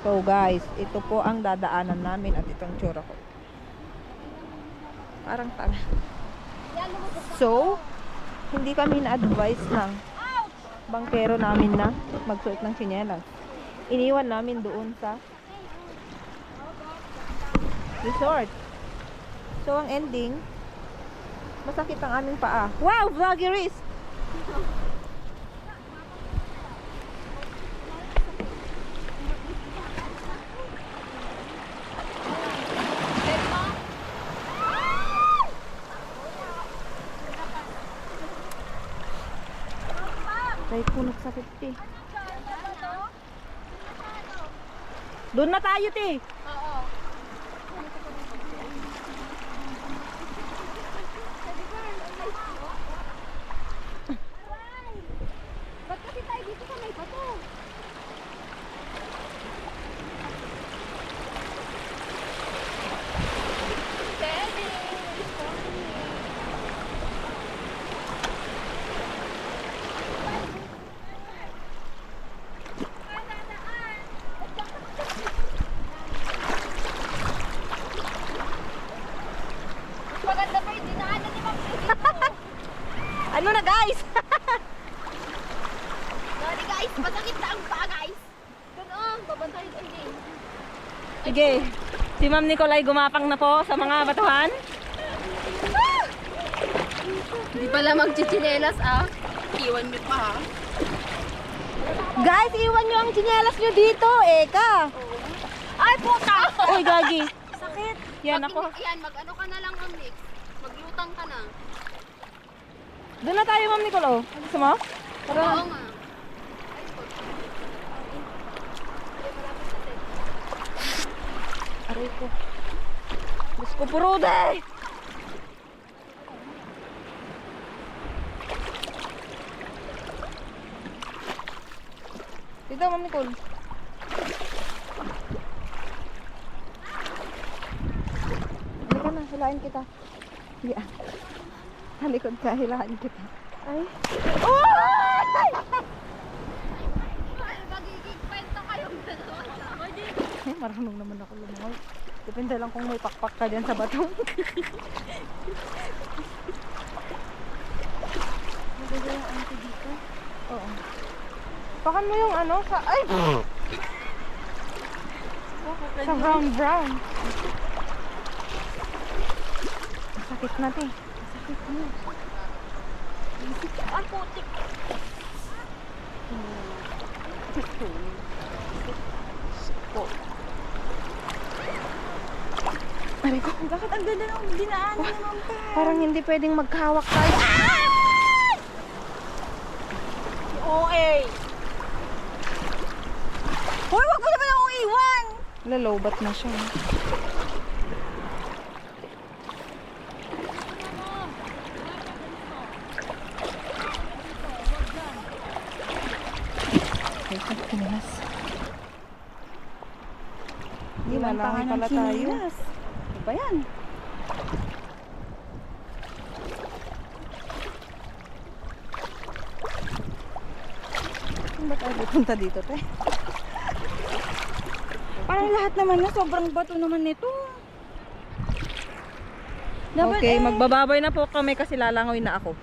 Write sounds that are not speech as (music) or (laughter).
So guys, ito po ang dadaanan namin at itong tsura ko. Parang tara. So, hindi kami na-advise ng bangkero namin na magsuot ng tsinelas. Iniwan namin doon sa resort. So, ang ending, masakit ang aming paa. Wow, vloggeries! Kahit po nagsakit, te. Doon na tayo, te. Ba't kasi tayo dito sa may bato? Maganda pa yung dinaanan ni Ma'am dito. (laughs) Ano na, guys? (laughs) Sorry guys, masakit na ang paa guys. Doon oh, babantayin tayo din. Sige. Si Ma'am Nicolay gumapang na po sa mga batuhan. (laughs) Hindi pala magchichinelas ah. Iwan niyo pa ha. Guys, iwan nyo ang tsinelas nyo dito. Eka. Ay puta! Uy, gagi. Sakit. Yan ako. Yan, mag-ano ka na lang ang mix. Maglutang ka na. Doon na tayo, Ma'am Nicolo. Gusto mo? Tara. Oo nga. Aray ko. Diyos ko, purude! Dito, Ma'am Nicole. Halika na, hilahin kita. Yeah. Halikod ka, hilahin kita. Ay. Oh! Magiging kwento kayong dalawa. Ay, marunong naman ako lumangoy. Depende lang kung may pakpak ka dyan sa bato. Maganda yung auntie dito. Oo. Pakan mo yung ano sa... Ay! (clears throat) sa brown brown. Masakit na, te. Masakit na. Ay putik. Aray ko. Bakit ang ganda ng dinaanan ni Ma'am Pe? Parang hindi pwedeng magkahawak tayo. OA. Hoy, wag mo naman akong iwan! Lalobat na siya. Ay, Pilipinas. Hindi, malangi pala tayo. Ano ba yan? Saan ba tayo pupunta dito, te? Parang lahat naman na, sobrang bato naman nito. Dapat okay, eh, magbababay na po kami kasi lalangoy na ako.